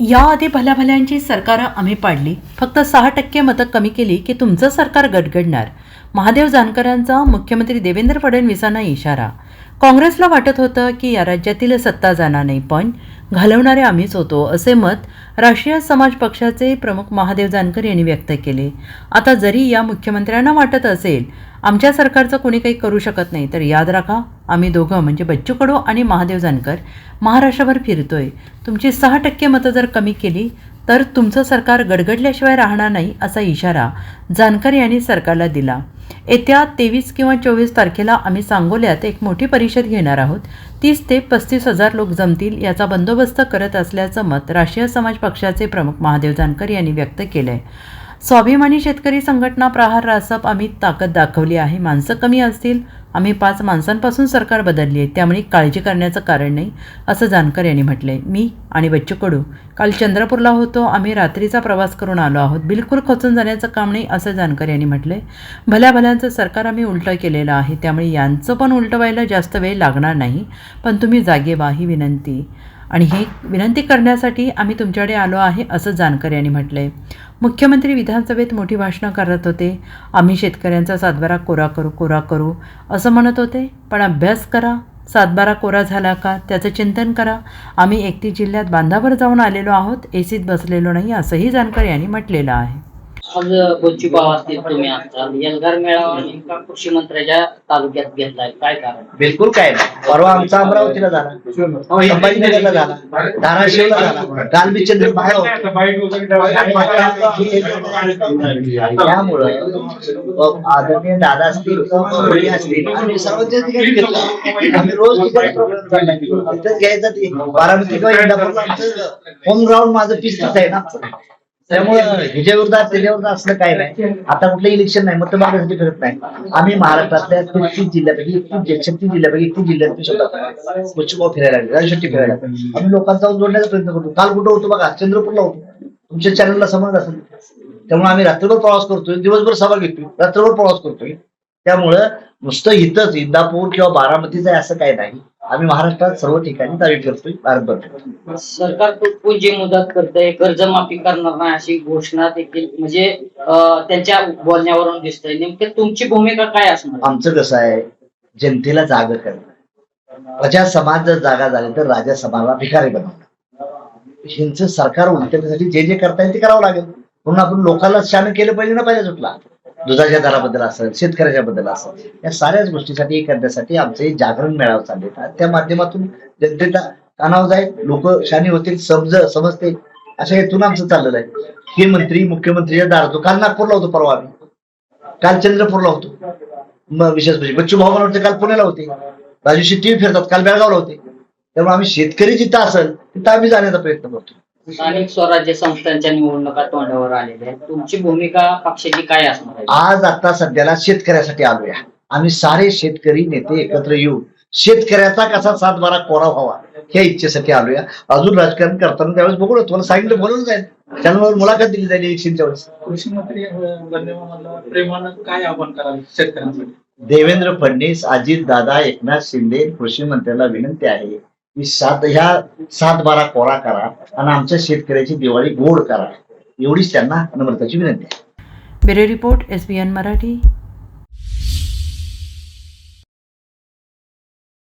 याआधी भल्या भल्यांची सरकारं आम्ही पाडली. फक्त सहा टक्के मतं कमी केली की तुमचं सरकार गडगडणार. महादेव जानकरांचा मुख्यमंत्री देवेंद्र फडणवीसांना इशारा. काँग्रेसला वाटत होतं की या राज्यातील सत्ता जाणार नाही पण घालवणारे आम्हीच होतो असे मत राष्ट्रीय समाज पक्षाचे प्रमुख महादेव जानकर यांनी व्यक्त केले. आता जरी या मुख्यमंत्र्यांना वाटत असेल आमच्या सरकारचं कोणी काही करू शकत नाही तर याद राखा आम्ही दोघं म्हणजे बच्चू कडू आणि महादेव जानकर महाराष्ट्रभर फिरतोय. तुमची सहा टक्के मतं जर कमी केली तर तुमचं सरकार गडगडल्याशिवाय राहणार नाही असा इशारा जानकर यांनी सरकारला दिला. येत्या तेवीस किंवा चोवीस तारखेला आम्ही सांगोल्यात एक मोठी परिषद घेणार आहोत. तीस ते पस्तीस हजार लोक जमतील याचा बंदोबस्त करत असल्याचं मत राष्ट्रीय समाज पक्षाचे प्रमुख महादेव जानकर यांनी व्यक्त केलं आहे स्वाभिमानी शेतकरी संघटना प्रहार रासप आम्ही ताकद दाखवली आहे. माणसं कमी असतील आम्ही पाच माणसांपासून सरकार बदलली आहे. त्यामुळे काळजी करण्याचं कारण नाही असं जानकर यांनी म्हटलंय. मी आणि बच्चू कडू काल चंद्रपूरला होतो. आम्ही रात्रीचा प्रवास करून आलो आहोत. बिलकुल खचून जाण्याचं काम नाही असं जानकर यांनी म्हटलंय. भल्या भल्यांचं सरकार आम्ही उलटं केलेलं आहे. त्यामुळे यांचं पण उलटं व्हायला जास्त वेळ लागणार नाही. पण तुम्ही जागे व्हा ही विनंती. आणि ही विनंती करण्यासाठी आम्ही तुमच्याकडे आलो आहे असं जानकर यांनी म्हटलं आहे मुख्यमंत्री विधानसभेत मोठी भाषणं करत होते. आम्ही शेतकऱ्यांचा सातबारा कोरा करू कोरा करू असं म्हणत होते. पण अभ्यास करा. सातबारा कोरा झाला का? त्याचं चिंतन करा. आम्ही एकटी जिल्ह्यात बांधावर जाऊन आलेलो आहोत. एसीत बसलेलो नाही असंही जानकर यांनी म्हटलेलं आहे. आज बच्चू भाऊ असतील तुम्ही असताल एल्गार मेळावा नेमका कृषी मंत्र्याच्या तालुक्यात घेतलाय. काय कारण? बिलकुल काय नाही. परवा आमचा अमरावतीला झाला. संभाजीनगरला झाला. धाराशिवला झाला. काल मी चंद्र बाहेर त्यामुळं अ, आदरणीय दादा असतील किंवा मुली असतील आम्ही सर्वांच्या ठिकाणी घेतो. आम्ही रोज program. तिथं घ्यायचं ते. बारामती किंवा इंदापूरला आमचं होम ग्राउंड माझं पिस्तच आहे ना. त्यामुळे ह्याच्या विरोधात असलं काय नाही. आता कुठलं इलेक्शन नाही मत मागण्यासाठी करत नाही. आम्ही महाराष्ट्रातल्या तेहतीस जिल्ह्यापैकी एकतीस छत्तीस जिल्ह्यापैकी एकतीस जिल्ह्यात स्वतः पश्चिम फिरायला लागले राजशेट्टी फिरायला आम्ही लोकांचा जाऊन जोडण्याचा प्रयत्न करतो. काल कुठं होतो बघा चंद्रपूरला होतो. तुमच्या चॅनलला समज असेल. त्यामुळे आम्ही रात्रभर प्रवास करतोय दिवसभर सभा घेतोय रात्रभर प्रवास करतोय. त्यामुळं नुसतं इथंच इंदापूर किंवा बारामतीचं आहे असं काय नाही. आम्ही महाराष्ट्रात सर्व ठिकाणी दावी करतोय भारतभर. सरकार पुंजी मुदत करतंय कर्जमाफी करणार नाही अशी घोषणा देखील म्हणजे त्यांच्या बोलण्यावरून दिसतंय. नेमकी तुमची भूमिका काय असणार? आमचं कसं आहे जनतेला जाग करणं प्रजा समाज जर जागा झाली तर राजा समाजाला भिकारी बनवणं ह्यांचं सरकार उलटण्यासाठी जे जे करता येईल ते करावं लागेल. म्हणून आपण लोकांना शान केलं पाहिजे ना पाहिजे सुटला. दुधाच्या दराबद्दल असेल शेतकऱ्याच्या बद्दल असेल या साऱ्याच गोष्टीसाठी करण्यासाठी आमचे जागरण मेळावे चालले त्या माध्यमातून जनतेचा कानावर जाईल लोक शानी होतील समज समजते अशा हेतून आमचं चाललेलं आहे. हे मंत्री मुख्यमंत्रीच्या दारात होतो. काल नागपूरला होतो परवा आम्ही. काल चंद्रपूरला होतो. म- विशेष म्हणजे बच्चू भाऊ मला काल पुण्याला होते. राजू शेट्टी फिरतात काल बेळगावला होते. त्यामुळे आम्ही शेतकरी जिथं असेल तिथं आम्ही जाण्याचा प्रयत्न करतो. स्थानिक स्वराज्य संस्थांच्या निवडणुका तोंडावर आलेल्या आहेत. तुमची भूमिका पक्षाची काय असणार आहे? आज आता सध्याला शेतकऱ्यासाठी आलोया. आम्ही सारे शेतकरी नेते एकत्र येऊन शेतकऱ्याचा कसा सातबारा कोरा व्हावा या इच्छेसाठी आलोया. अजून राजकारण करताना त्यावेळेस बघू ना तुम्हाला सांगितलं बोलून जाईल चॅनलवर मुलाखत दिली जाईल इलेक्शनच्या वेळेस. कृषी मंत्री बनण्याला प्रेमानं काय आव्हान कराल शेतकऱ्यांसाठी? देवेंद्र फडणवीस अजित दादा एकनाथ शिंदे कृषी मंत्र्याला विनंती आहे की सात ह्या सात बारा कोरा करा आणि आमच्या शेतकऱ्याची दिवाळी गोड करा. एवढीच त्यांना नम्रताची विनंती आहे. Bureau report S B N Marathi.